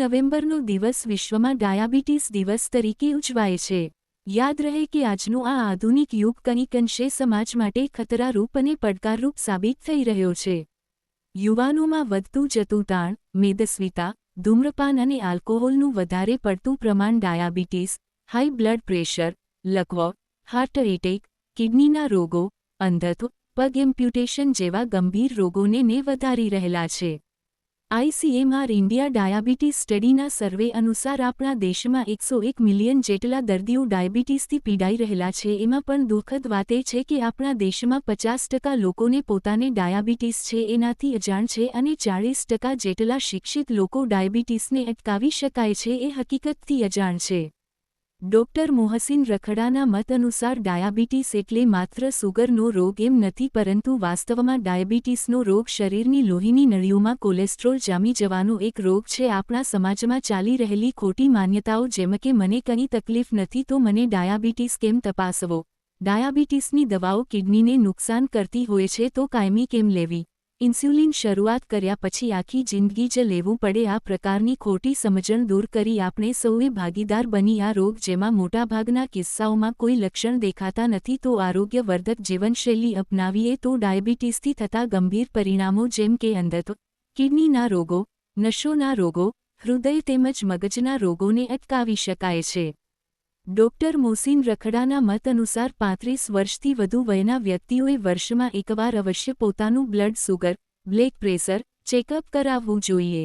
નવેમ્બરનો દિવસ વિશ્વમાં ડાયાબિટીસ દિવસ તરીકે ઉજવાય છે. યાદ રહે કે આજનો આ આધુનિક યુગ કંઈક અંશે સમાજ માટે ખતરારૂપ અને પડકારરૂપ સાબિત થઈ રહ્યો છે. યુવાનોમાં વધતું જતું તાણ મેદસ્વીતા, ધૂમ્રપાન અને આલ્કોહોલનું વધારે પડતું પ્રમાણ ડાયાબિટીસ, હાઈ બ્લડ પ્રેશર, લકવો, હાર્ટ એટેક, કિડનીના રોગો, અંધત્વ, પગ એમ્પ્યુટેશન જેવા ગંભીર રોગોને ને વધારી રહેલા છે. આઈસીએમઆર ઇન્ડિયા ડાયાબિટીસ સ્ટડીના સર્વે અનુસાર આપણા દેશમાં એકસો એક મિલિયન જેટલા દર્દીઓ ડાયાબિટીસથી પીડાઈ રહેલા છે. એમાં પણ દુઃખદ વાત એ છે કે આપણા દેશમાં પચાસ ટકા લોકોને પોતાને ડાયાબિટીસ છે. એનાથી અજાણ છે અને ચાળીસ ટકા જેટલા શિક્ષિત લોકો ડાયાબિટીસને અટકાવી શકાય છે. એ હકીકતથી અજાણ છે. ડોક્ટર મોહસિન રખડાના મત અનુસાર ડાયાબિટીસ એટલે માત્ર સુગરનો રોગ એમ નથી પરંતુ વાસ્તવમાં ડાયાબિટીસનો રોગ શરીરની લોહીની નળીઓમાં કોલેસ્ટ્રોલ જામી જવાનો એક રોગ છે. આપણા સમાજમાં ચાલી રહેલી ખોટી માન્યતાઓ જેમ કે મને કંઈ તકલીફ નથી તો મને ડાયાબિટીસ કેમ તપાસવો? ડાયાબિટીસની દવાઓ કિડનીને નુકસાન કરતી હોય છે તો કાયમી કેમ લેવી? ઇન્સ્યુલિન શરૂઆત કર્યા પછી આખી જિંદગી જ લેવું પડે આ પ્રકારની ખોટી સમજણ દૂર કરી આપણે સૌએ ભાગીદાર બની આ રોગ જેમાં મોટાભાગના કિસ્સાઓમાં કોઈ લક્ષણ દેખાતા નથી તો આરોગ્યવર્ધક જીવનશૈલી અપનાવીએ તો ડાયાબિટીસથી થતા ગંભીર પરિણામો જેમ કે અંધત્વ, કિડનીના રોગો, નશોના રોગો, હૃદય તેમજ મગજના રોગોને અટકાવી શકાય છે. ડોક્ટર મોસીન રખડાના મત અનુસાર પાંત્રીસ વર્ષથી વધુ વયના વ્યક્તિઓએ વર્ષમાં એકવાર અવશ્ય પોતાનું blood sugar blood pressure, checkup કરાવવું જોઈએ.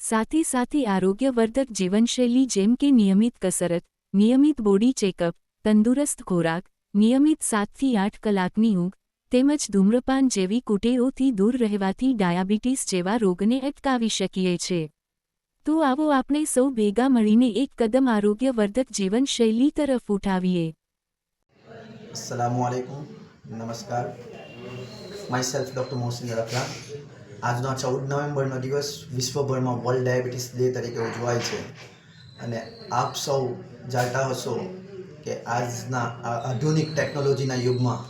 સાથે સાથે આરોગ્યવર્ધક જીવનશૈલી જેમ કે નિયમિત કસરત, નિયમિત બોડી ચેકઅપ, તંદુરસ્ત ખોરાક, નિયમિત સાતથી આઠ કલાકની ઊંઘ, તેમજ ધૂમ્રપાન જેવી કુટેઓથી દૂર રહેવાથી ડાયાબિટીસ જેવા રોગને અટકાવી શકીએ છે. તો આવો આપણે સૌ ભેગા મળીને એક કદમ આરોગ્યવર્ધક જીવનશૈલી તરફ ઉઠાવીએ. અસલામુઆલૈકુમ નમસ્કાર. Myself doctor Mohsin Rakhda આજનો ચૌદ નવેમ્બરનો દિવસ વિશ્વભરમાં વર્લ્ડ ડાયાબિટીસ ડે તરીકે ઉજવાય છે. અને આપ સૌ જાણતા હશો કે આજના આ આધુનિક ટેકનોલોજીના યુગમાં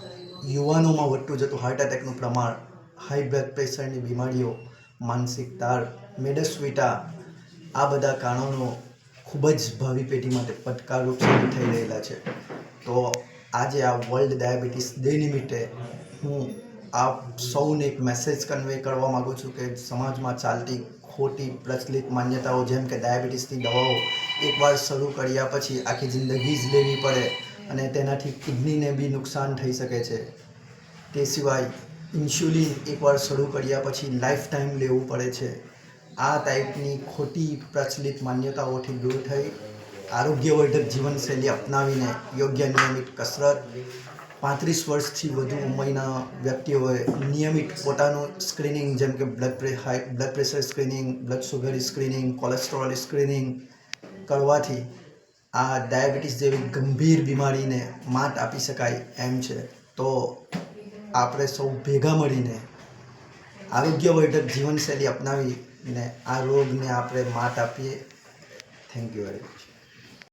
યુવાનોમાં વધતું જતું હાર્ટ એટેકનું પ્રમાણ હાઈ બ્લડ પ્રેશરની બીમારીઓ, માનસિક તાર મેડસ્વીટા આ બધા કારણો ખૂબ જ ભાવિ પેઢી માટે પડકારરૂપ સાબિત થઈ રહેલા છે. તો આજે આ વર્લ્ડ ડાયાબિટીસ ડે નિમિત્તે હું આપ સૌને એક મેસેજ કન્વે કરવા માગું છું કે સમાજમાં ચાલતી ખોટી પ્રચલિત માન્યતાઓ, જેમ કે ડાયાબિટીસની દવાઓ, એકવાર શરૂ કર્યા પછી આખી જિંદગી જ લેવી પડે અને તેનાથી કિડનીને બી નુકસાન થઈ શકે છે. તે સિવાય ઇન્સ્યુલિન એકવાર શરૂ કર્યા પછી લાઈફ ટાઈમ લેવું પડે છે. આ ટાઈપની ખોટી, પ્રચલિત માન્યતાઓથી દૂર થઈ, આરોગ્યવર્ધક જીવનશૈલી અપનાવીને યોગ્ય નિયમિત કસરત, પાંત્રીસ વર્ષથી વધુ ઉંમરના વ્યક્તિઓએ નિયમિત પોતાનું સ્ક્રીનિંગ જેમ કે બ્લડ પ્રે high blood pressure screening blood sugar screening cholesterol screening કરવાથી આ ડાયાબિટીસ જેવી ગંભીર બીમારીને માત આપી શકાય એમ છે. તો આપણે સૌ ભેગા મળીને આરોગ્યવર્ધક જીવનશૈલી અપનાવીને આ રોગને આપણે માત આપીએ. Thank you very much